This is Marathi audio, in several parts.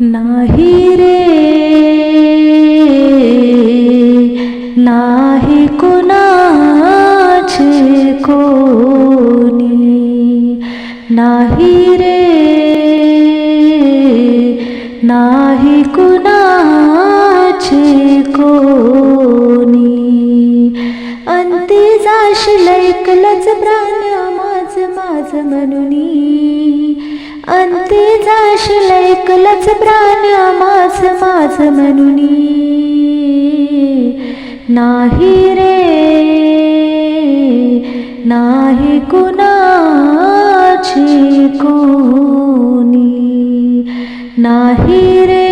नाही रे नाही कुणाचे कोणी नाही रे नाही कुणाचे कोणी ऐकलंच प्राण मास माझ म्हणून. नाही रे नाही कुणाची कोणी. नाही रे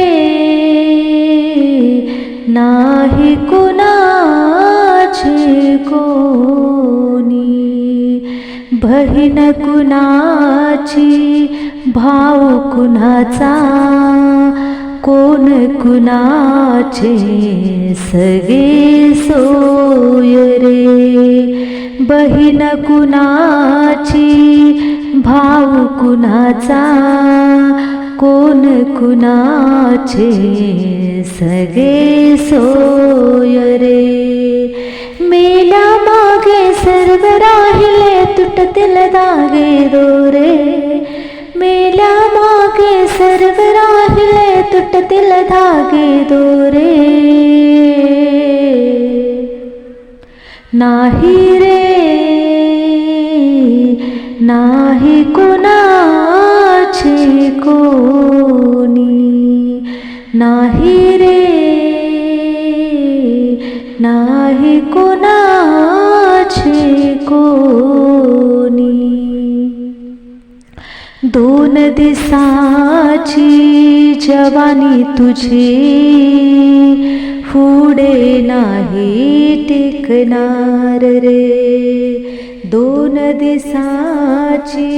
नाही कुणाची कोणी. बहीण कुणाची भाऊ कुणाचा? कोण कुणाचे? सगळे सोय रे. बहीण कुणाची? भाऊ कुणाचा? कोण कुणाचे? सगळे सोय रे. मेला मागे सर्व राहिले तुटतील धागे दोरे नाही रे नाही कुणाची कोणी नाही रे नाही कुणाची कोणी दोन दिसाची जवानी तुझी. पुढे नाही टिकणार रे. दोन दिसाची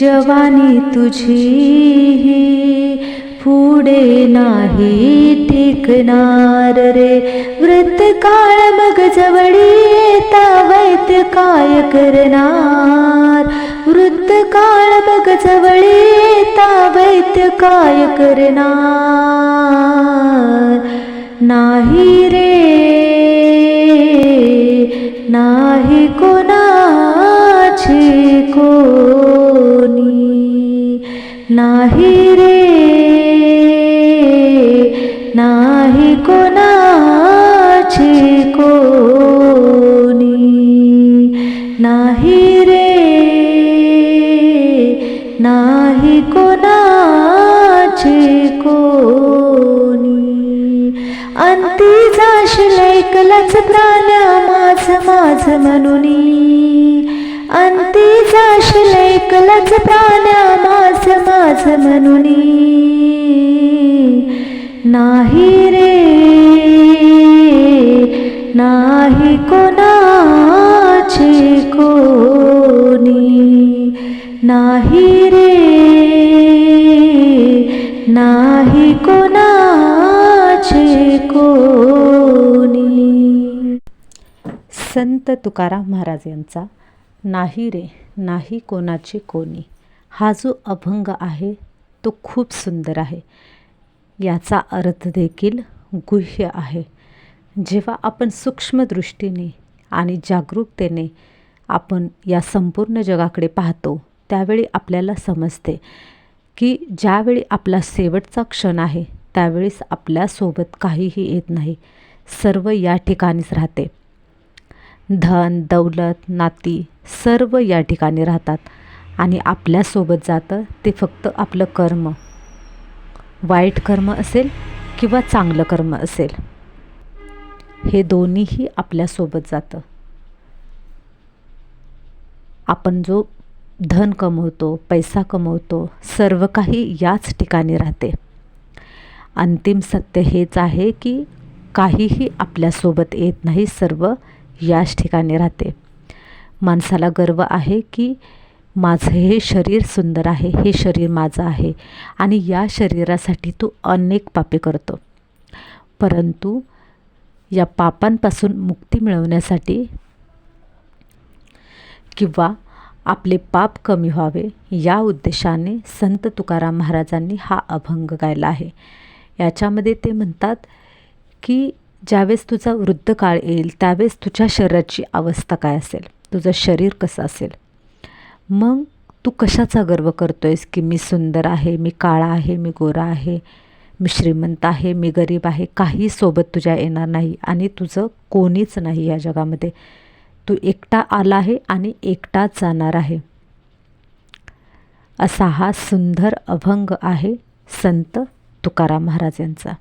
जवानी तुझी. पुढे नाही टिकणार रे. वृत्त काळ मग जवळी येता वैद्य काय करणार? वृत्त काळ मग जवळी येता वैद्य काय करणार? नाही रे नाही कोणाची कोणी. नाही रे नाही कोणाची नाही कोणाचे कोणी. अंती जाशील ऐकलंच प्राण्या माझ माझ म्हणून. अंती जाशील ऐकलंच प्राण्या माझ माझ म्हणून. नाही रे संत तुकाराम महाराज यांचा नाही रे नाही कोणाची कोणी. हा जो अभंग आहे तो खूप सुंदर आहे. याचा अर्थ देखील गुह्य आहे. जेव्हा आपण सूक्ष्मदृष्टीने आणि जागरूकतेने आपण या संपूर्ण जगाकडे पाहतो त्यावेळी आपल्याला समजते की ज्यावेळी आपला शेवटचा क्षण आहे त्यावेळेस आपल्यासोबत काहीही येत नाही. सर्व या ठिकाणीच राहते. धन दौलत नाती सर्व या ठिकाणी राहतात. आणि आपल्यासोबत जातं ते फक्त आपलं कर्म. वाईट कर्म असेल किंवा चांगलं कर्म असेल हे दोन्हीही आपल्यासोबत जातं. आपण जो धन कमवतो पैसा कमवतो सर्व काही याच ठिकाणी राहते. अंतिम सत्य हेच आहे की काहीही आपल्यासोबत येत नाही सर्व याच ठिकाणी राहते. माणसाला गर्व आहे की माझं हे शरीर सुंदर आहे हे शरीर माझं आहे आणि या शरीरासाठी तू अनेक पापे करतो. परंतु या पापांपासून मुक्ती मिळवण्यासाठी किंवा आपले पाप कमी व्हावे या उद्देशाने संत तुकाराम महाराजांनी हा अभंग गायला आहे. याच्यामध्ये ते म्हणतात की ज्यावेळेस तुझा वृद्ध काळ येईल त्यावेळेस तुझ्या शरीराची अवस्था काय असेल? तुझं शरीर कसं असेल? मग तू कशाचा गर्व करतो आहेस की मी सुंदर आहे मी काळा आहे मी गोरा आहे मी श्रीमंत आहे मी गरीब आहे? काही सोबत तुझ्या येणार नाही आणि तुझं कोणीच नाही या जगामध्ये. तू एकटा आला आहे आणि एकटाच जाणार आहे. असा हा सुंदर अभंग आहे संत तुकाराम महाराज यांचा.